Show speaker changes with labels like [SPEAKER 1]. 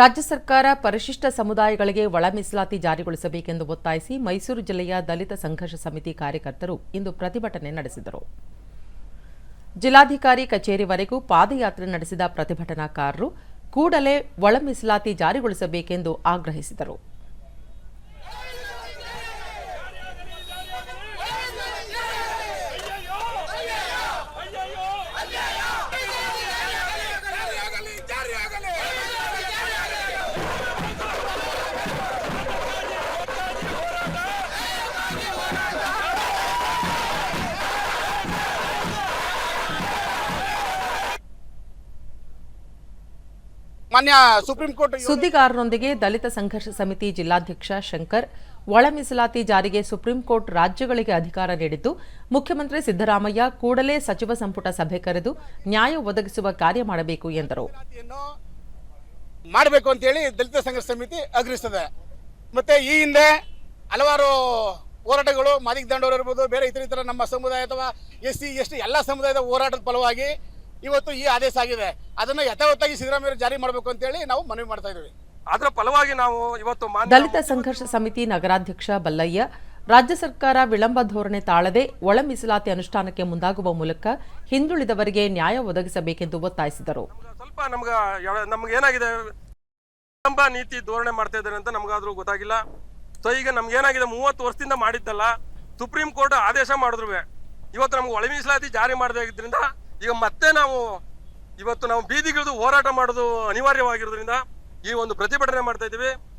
[SPEAKER 1] ರಾಜ್ಯ ಸರ್ಕಾರ ಪರಿಶಿಷ್ಟ ಸಮುದಾಯಗಳಿಗೆ ಒಳ ಮೀಸಲಾತಿ ಜಾರಿಗೊಳಿಸಬೇಕೆಂದು ಒತ್ತಾಯಿಸಿ ಮೈಸೂರು ಜಿಲ್ಲೆಯ ದಲಿತ ಸಂಘರ್ಷ ಸಮಿತಿ ಕಾರ್ಯಕರ್ತರು ಇಂದು ಪ್ರತಿಭಟನೆ ನಡೆಸಿದರು. ಜಿಲ್ಲಾಧಿಕಾರಿ ಕಚೇರಿವರೆಗೂ ಪಾದಯಾತ್ರೆ ನಡೆಸಿದ ಪ್ರತಿಭಟನಾಕಾರರು ಕೂಡಲೇ ಒಳ ಮೀಸಲಾತಿ ಜಾರಿಗೊಳಿಸಬೇಕೆಂದು ಆಗ್ರಹಿಸಿದರು.
[SPEAKER 2] ಮಾನ್ಯ ಸುಪ್ರೀಂ ಕೋರ್ಟ್
[SPEAKER 1] ಸುದ್ದಿಗಾರರೊಂದಿಗೆ ದಲಿತ ಸಂಘರ್ಷ ಸಮಿತಿ ಜಿಲ್ಲಾಧ್ಯಕ್ಷ ಶಂಕರ್ ಒಳ ಮೀಸಲಾತಿ ಜಾರಿಗೆ ಸುಪ್ರೀಂ ಕೋರ್ಟ್ ರಾಜ್ಯಗಳಿಗೆ ಅಧಿಕಾರ ನೀಡಿದ್ದು ಮುಖ್ಯಮಂತ್ರಿ ಸಿದ್ದರಾಮಯ್ಯ ಕೂಡಲೇ ಸಚಿವ ಸಂಪುಟ ಸಭೆ ಕರೆದು ನ್ಯಾಯ ಒದಗಿಸುವ ಕಾರ್ಯ ಮಾಡಬೇಕು ಎಂದರು.
[SPEAKER 2] ಮಾಡಬೇಕು ಅಂತ ಹೇಳಿ ದಲಿತ ಸಂಘರ್ಷ ಸಮಿತಿ ಆಗ್ರಹಿಸ್ತದೆ. ಮತ್ತೆ ಈ ಹಿಂದೆ ಹಲವಾರು ಹೋರಾಟಗಳು ಮಾದಿಗ ದಂಡೋರು ಇರ್ಬೋದು ಬೇರೆ ಇತರ ಇತರ ನಮ್ಮ ಸಮುದಾಯ ಅಥವಾ ಎಸ್ ಸಿ ಎಸ್ ಟಿ ಎಲ್ಲ ಸಮುದಾಯದ ಹೋರಾಟದ ಫಲವಾಗಿ ಇವತ್ತು ಈ ಆದೇಶ ಆಗಿದೆ. ಅದನ್ನ ಯಥಾವತ್ತಾಗಿ ಸಿದ್ದರಾಮಯ್ಯ ಜಾರಿ ಮಾಡಬೇಕು ಅಂತೇಳಿ ನಾವು ಮನವಿ ಮಾಡ್ತಾ ಇದ್ದೀವಿ.
[SPEAKER 3] ಅದರ ಫಲವಾಗಿ ನಾವು ಇವತ್ತು ಮಾನ್ಯ
[SPEAKER 1] ದಲಿತ ಸಂಘರ್ಷ ಸಮಿತಿ ನಗರಾಧ್ಯಕ್ಷ ಬಲ್ಲಯ್ಯ ರಾಜ್ಯ ಸರ್ಕಾರ ವಿಳಂಬ ಧೋರಣೆ ತಾಳದೆ ಒಳ ಮೀಸಲಾತಿ ಅನುಷ್ಠಾನಕ್ಕೆ ಮುಂದಾಗುವ ಮೂಲಕ ಹಿಂದುಳಿದವರಿಗೆ ನ್ಯಾಯ ಒದಗಿಸಬೇಕೆಂದು ಒತ್ತಾಯಿಸಿದರು.
[SPEAKER 3] ಸ್ವಲ್ಪ ನಮ್ಗೆ ನಮ್ಗೆ ಏನಾಗಿದೆ? ವಿಳಂಬ ನೀತಿ ಧೋರಣೆ ಮಾಡ್ತಾ ಇದ್ದಾರೆ ಅಂತ ನಮಗಾದ್ರೂ ಗೊತ್ತಾಗಿಲ್ಲ. ಸೊ ಈಗ ನಮ್ಗೆ ಏನಾಗಿದೆ? ಮೂವತ್ತು ವರ್ಷದಿಂದ ಮಾಡಿದ್ದಲ್ಲ ಸುಪ್ರೀಂ ಕೋರ್ಟ್ ಆದೇಶ ಮಾಡಿದ್ರು ಇವತ್ತು ನಮ್ಗೆ ಒಳ ಮೀಸಲಾತಿ ಜಾರಿ ಮಾಡದಾಗಿದ್ದರಿಂದ ಈಗ ಮತ್ತೆ ನಾವು ಇವತ್ತು ನಾವು ಬೀದಿಗಿಳಿದು ಹೋರಾಟ ಮಾಡೋದು ಅನಿವಾರ್ಯವಾಗಿರೋದ್ರಿಂದ ಈ ಒಂದು ಪ್ರತಿಭಟನೆ ಮಾಡ್ತಾ ಇದ್ದೀವಿ.